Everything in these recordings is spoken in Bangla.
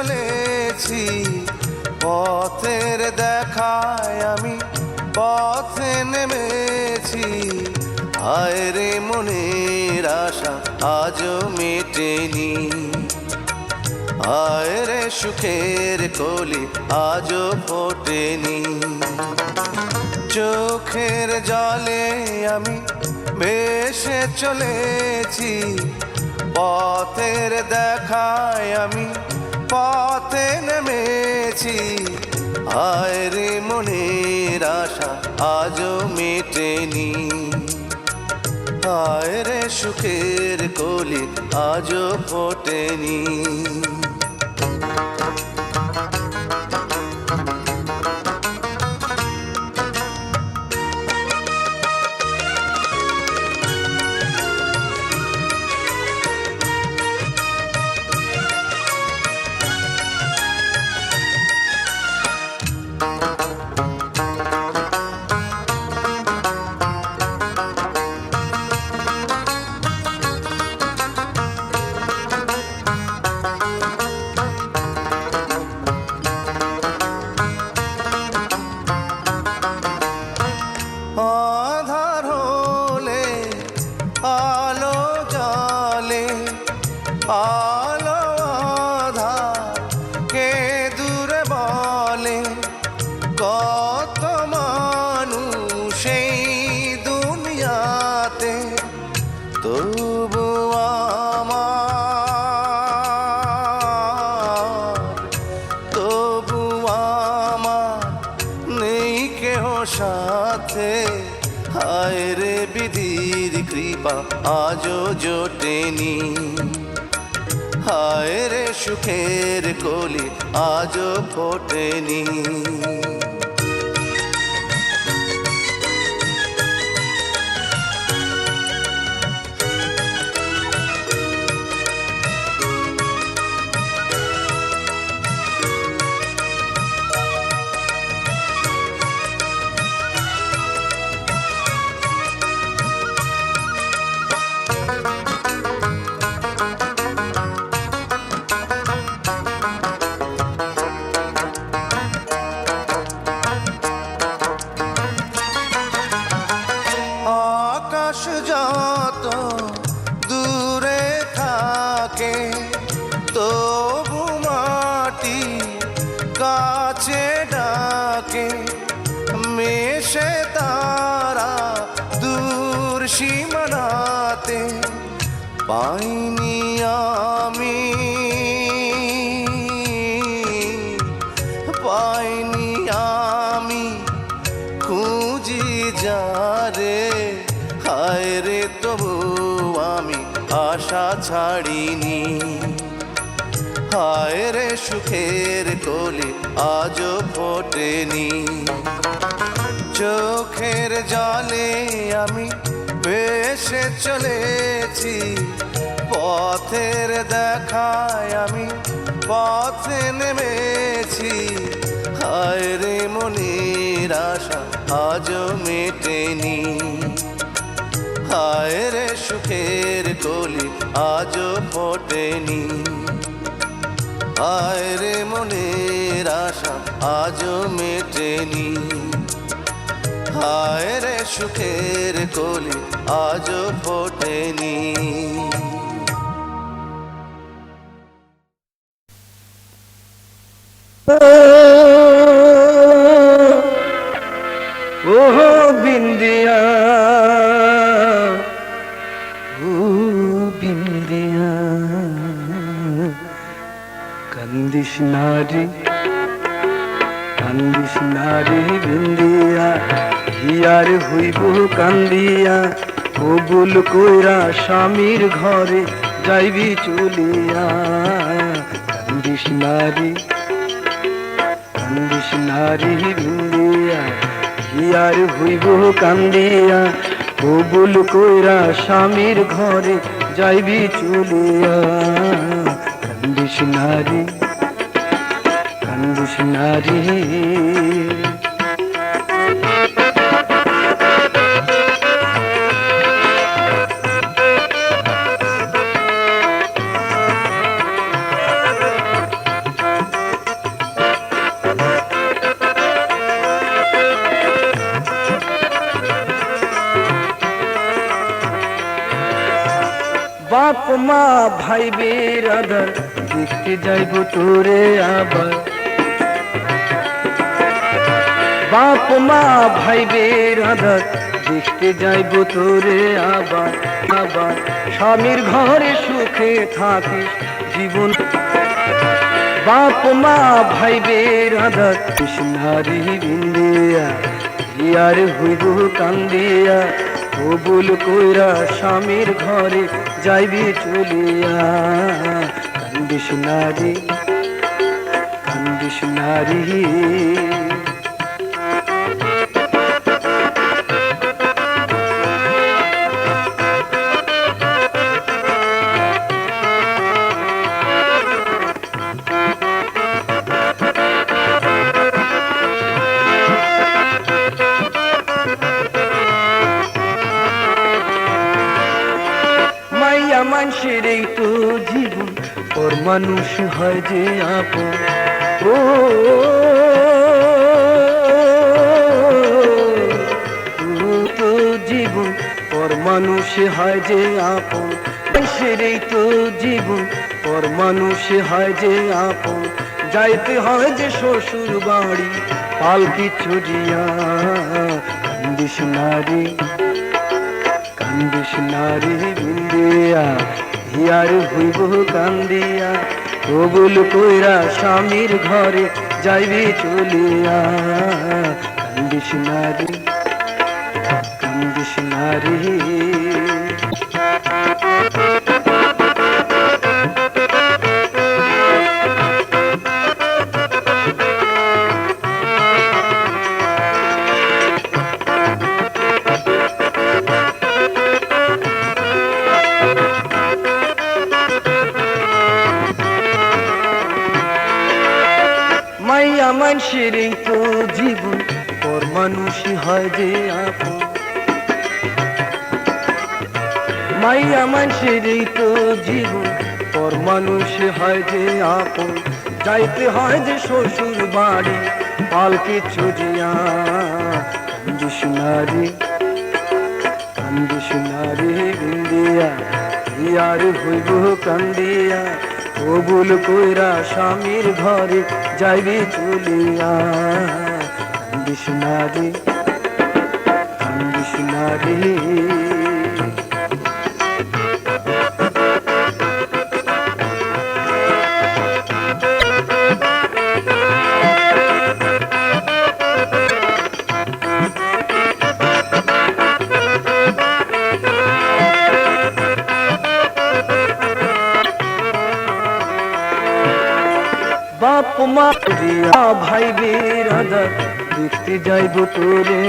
চলেছি। পথের দেখায় আমি পথে নেমেছি। হায় রে মনের আশা আজও মেটেনি। হায় রে সুখের কলি আজও ফোটেনি। চোখের জলে আমি ভেসে চলেছি। পথের দেখায় আমি পথে নেমেছি। আয় মনের আশা আজও মেটেনি। আয় রে সুখের কলি আজও ফোটেনি। আজও জোটেনি। হায় রে সুখের কলি আজও ফোটেনি। ডাকে, মেশে তারা দূর সীমানাতে। পাইনি আমি পাইনি আমি, খুঁজি যারে। হায় রে তবু আমি আশা ছাড়িনি। হায় রে সুখের কলি আজও ফোটেনি। চোখের জলে আমি ভেসে চলেছি, পথের দেখায় আমি পথে নেমেছি। হায় রে মনের আশা আজও মেটেনি। হায় রে সুখের কলি আজও ফোটেনি। হায় রে মনের আশা আজও মেটেনি হায় রে সুখের কলি আজও ঘরে যাইবি চলিয়া, কান্দিস নারী কান্দিস নারী বিন্দিয়া হইব কান্দিয়া? কইরা স্বামীর ঘরে যাইবি চলিয়া, কান্দিস নারী কান্দিস নারী। ভাই বেরাদার দেখতে যাইব তোরে আবার। বাপ মা, ভাই বেরাদার দেখতে যাইব তোরে আবার আবার। স্বামীর ঘরে সুখে থাকিস জীবন। বাপ মা, ভাই বেরাদার কৃষ্ণারি বিন্দিয়া ইয়ার হইব কান্দিয়া। কবুল কইরা স্বামীর ঘরে যাইবি চলিয়া। কান্দিস নারী কান্দিস নারী মানুষের এই তো জীবন, ওর মানুষ হয় যে আপন। ও তো জীবন, ওর মানুষ হয় যে আপন। মানুষের এই তো জীবন, ওর মানুষ হয় যে আপন। যাইতে হয় যে শ্বশুর বাড়ি পালকি চুরিয়া কান্দিস নারী কান্দিস নারী বিন্দিয়া হিয়ার হইব কান্দিয়া কবুল কইরা স্বামীর ঘরে যাইবি চলিয়া। কান্দিস নারী কান্দিস নারী মাইয়া মানুষের এই তো জীবন পর মানুষই হয় যে আপন। মাইয়া মানুষের এই তো জীবন পর মানুষ হয় যে আপন। যাইতে হয় যে শ্বশুর বাড়ি পালকে কান্দিস নারী কান্দিস নারী বিন্দিয়া। ইয়ার হইব কান্দিয়া। কবুল কইরা স্বামীর ঘরে যাইবি চলিয়া। কান্দিস নারী রিয়া ভাই বেরাদার, দেখতে যাইব তোরে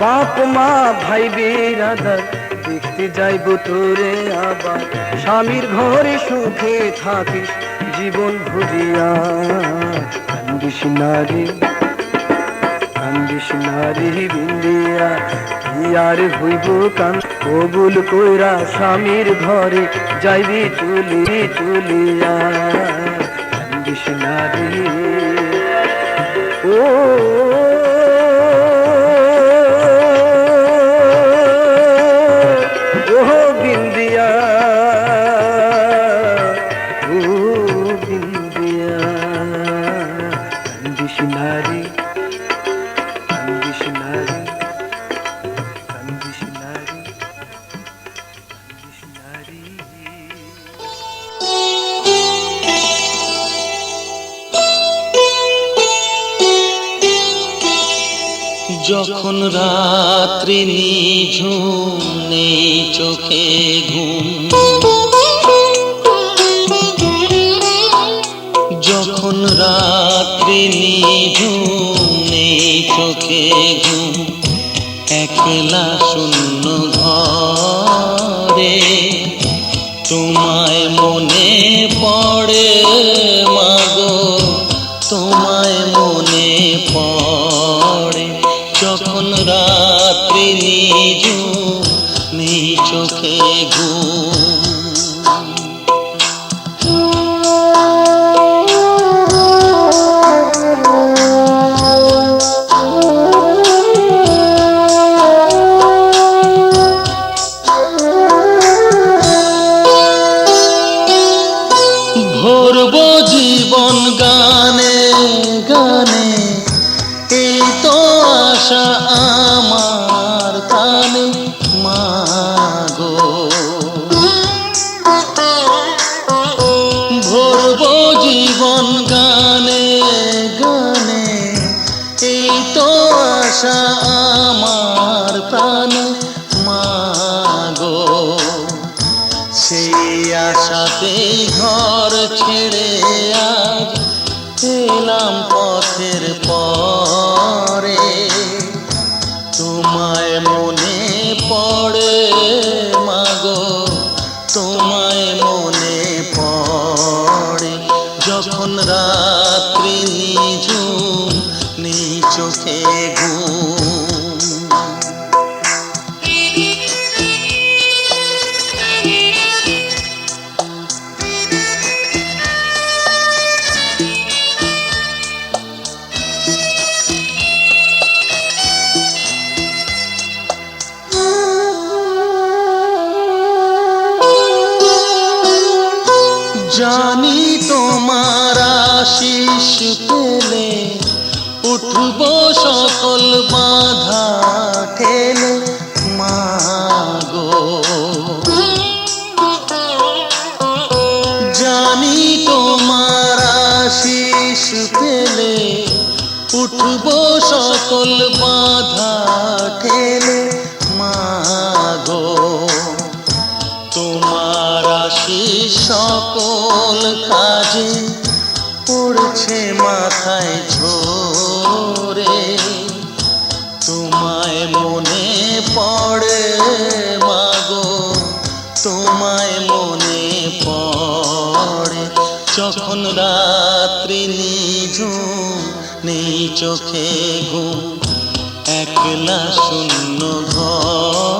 বাপ মা ভাই বেরাদার, দেখতে যাইব তোরে আবার। স্বামীর ঘরে সুখে থাকিস, জীবন ভরিয়া কান্দিস নারী কান্দিস নারী বিন্দিয়া। ইয়ার হইব কান কবুল কইরা স্বামীর ঘরে যাইবি চুলি চুলিয়া কান্দিস চোখে ঘুম। যখন রাত্রি নিঝুম চোখে ঘুম একলা শূন্য ঘরে তোমায় মনে পড়ে আশা আমার প্রাণে মাগো। সেই আশাতেই ঘর ছেড়ে আজ এলাম পথের পথ। জানি তোমার আশিস পেলে উঠব সব সকল বাধা ঠেলে মাগো জানি তোমার আশিস পেলে, উঠব সকল বাধা ঠেলে মাগো তোমার আশিস সকল কাজে পড়ছে মাথায় তোমায় মনে পড়ে। যখন রাত্রি নিঝুম নেই চোখে ঘুম। একলা শূন্য ঘর।